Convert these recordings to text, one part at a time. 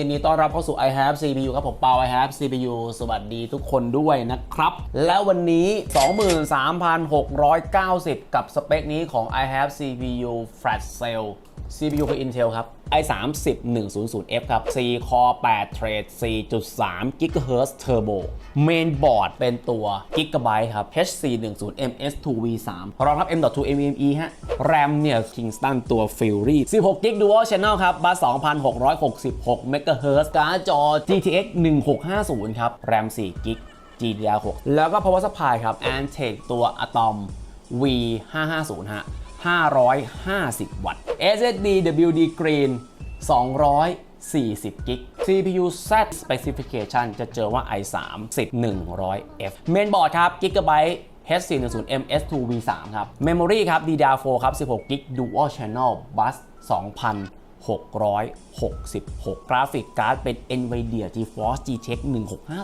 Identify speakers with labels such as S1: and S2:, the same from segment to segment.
S1: ยินดีต้อนรับเข้าสู่ i have CPU ครับผมเปา i have CPU สวัสดีทุกคนด้วยนะครับ แล้ววันนี้ 23,690 กับสเปคนี้ของ i have CPU flash cell CPU คือ Intel ครับ i30 100F ครับ4 Core 8 Thread 4.3 GHz Turbo Main Board เป็นตัว Gigabyte ครับ H410MS2V3 รองรับ M.2 NVMe ฮะ RAM เนี่ย Kingston ตัว Fury 16 GB Dual Channel ครับบัส2,666 MHz การ์ดจอ GTX 1650 ครับ RAM 4 GB GDDR6 แล้วก็ Power Supply ครับ Antec ตัว Atom V550 ฮะ550 วัตต์ SSD WD Green 240กิก CPU Z Specification จะเจอว่า i3 10100F Mainboard ครับ Gigabyte H410MS2V3 ครับ Memory ครับ DDR4 ครับ 16กิก Dual Channel Bus 666 กราฟิกการ์ดเป็น NVIDIA GeForce GTX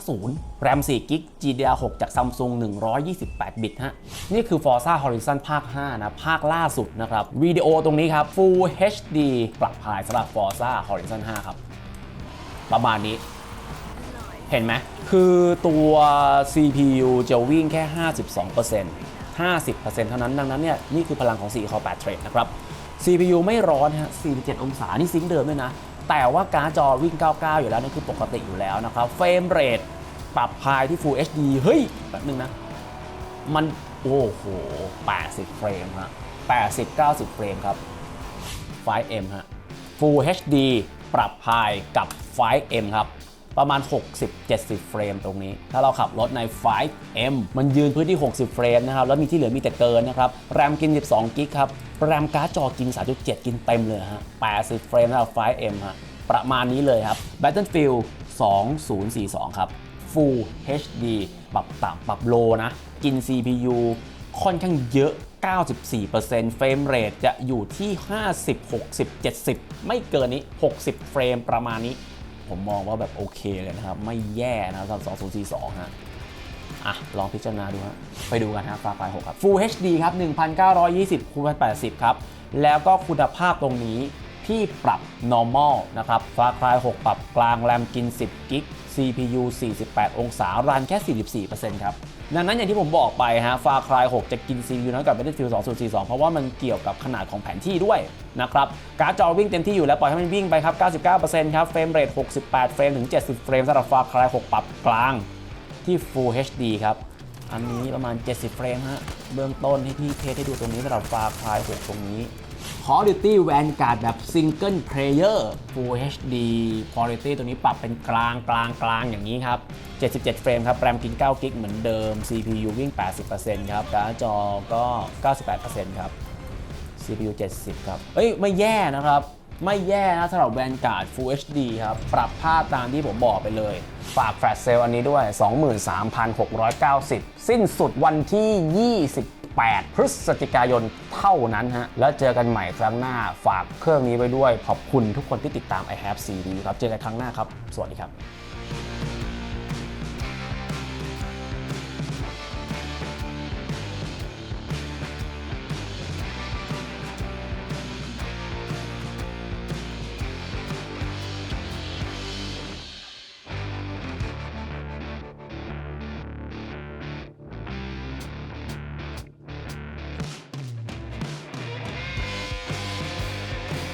S1: 1650 RAM 4กิก GDDR6 จาก Samsung 128 บิตฮะ นี่คือ Forza Horizon ภาค 5 นะ ภาคล่าสุดนะครับ วิดีโอตรงนี้ครับ Full HD ปรับภายสำหรับ Forza Horizon 5 ครับ ประมาณนี้ เห็นไหม คือตัว CPU จะวิ่งแค่ 52% 50%เท่านั้น ดังนั้นเนี่ย นี่คือพลังของ4 Core 8 Thread นะครับ CPU ไม่ร้อนฮะ47 องศา นี่ซิงค์เดิมด้วยนะ แต่ว่าการ์ดจอวิ่ง 99 อยู่แล้วนั่นคือปกติอยู่แล้วนะครับ เฟรมเรทปรับพายที่ Full HD เฮ้ยแบบนึงนะ มัน โอ้โห 80 เฟรมฮะ80 90 เฟรมครับ 5M ฮะ Full HD ปรับพายกับ 5M ครับประมาณ 60-70 เฟรมตรงนี้ ถ้าเราขับรถใน 5M มันยืนพื้นที่ 60 เฟรมนะครับ แล้วมีที่เหลือมีแต่เกินนะครับ แรมกิน 12 กิกครับ แรมการ์ดจอกิน 3.7 กินเต็มเลยฮะ 80 เฟรมสำหรับ 5M ฮะ ประมาณนี้เลยครับ Battlefield 2042 ครับ Full HD ปรับต่ำปรับโลนะ กิน CPU ค่อนข้างเยอะ 94%เฟรมเรทจะอยู่ที่ 50 60 70 ไม่เกินนี้ 60 เฟรมประมาณนี้ ผมมองว่าแบบโอเคเลยนะครับ ไม่แย่นะครับสำหรับ 2042 ฮะ อะ ลองพิจารณาดูฮะไปดูกันฮะฟาไฟ6ครับ Full HD ครับ 1920คูณ1080 ครับ แล้วก็คุณภาพตรงนี้ที่ปรับ normal นะครับฟาคลาย 6 ปรับกลางแรมกิน 10 กิก CPU 48 องศา รันแค่ 44%ครับ ดังนั้นอย่างที่ผมบอกไปฮะฟาคลาย 6 จะกิน CPU น้อยกว่า Battlefield 2042 เพราะว่ามันเกี่ยวกับขนาดของแผนที่ด้วยนะครับ การ์ดจอวิ่งเต็มที่อยู่แล้ว ปล่อยให้มันวิ่งไปครับ 99%ครับ เฟรมเรท 68 เฟรมถึง 70 เฟรมสำหรับฟาคลาย 6 ปรับกลาง ที่ Full HD ครับ อันนี้ประมาณ 70 เฟรมฮะ เบื้องต้นให้พี่เทสให้ดูตรงนี้สำหรับ Far Cry 6ตรงนี้ Call of Duty Vanguard แบบ Single Player Full HD Quality ตัวนี้ปรับเป็นกลางกลางกลางอย่างนี้ครับ 77 เฟรมครับ แรมกิน9กิกเหมือนเดิม CPU วิ่ง 80%ครับ การ์ดจอก็ 98%ครับ CPU 70 ครับ เอ้ย ไม่แย่นะครับ ไม่แย่นะสำหรับแวนการ์ด Full HD ครับ ปรับภาพตามที่ผมบอกไปเลย ฝากแฟลชเซลอันนี้ด้วย 23,690 สิ้นสุดวันที่ 28 พฤศจิกายนเท่านั้นฮะ แล้วเจอกันใหม่ครั้งหน้า ฝากเครื่องนี้ไว้ด้วย ขอบคุณทุกคนที่ติดตาม i have CD ครับ เจอกันครั้งหน้าครับ สวัสดีครับ